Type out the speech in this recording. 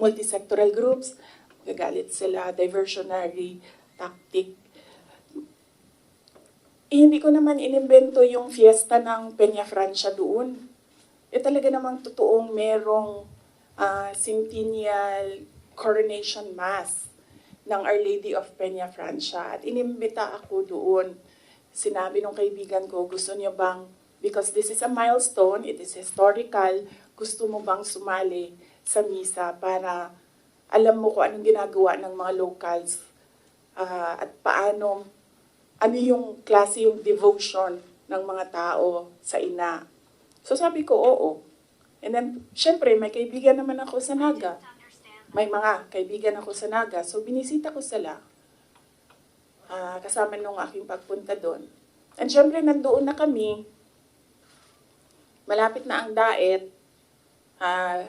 multisectoral groups, gagalit sila, diversionary tactic. Eh, hindi ko naman inimbento yung fiesta ng Peña Francia doon. Eh talaga namang totoong merong ah, centennial coronation mass ng Our Lady of Peña Francia. At inimbita ako doon. Sinabi nung kaibigan ko, gusto niyo bang, because this is a milestone, it is historical, gusto mo bang sumali sa misa para alam mo kung anong ginagawa ng mga locals ah, at paano, ano yung klase yung devotion ng mga tao sa ina. So sabi ko, oo. And then, syempre, may kaibigan naman ako sa Naga. May mga kaibigan ako sa Naga. So binisita ko sila. Ah, kasama nung aking pagpunta doon. And syempre, nandoon na kami. Malapit na ang daet. Ah,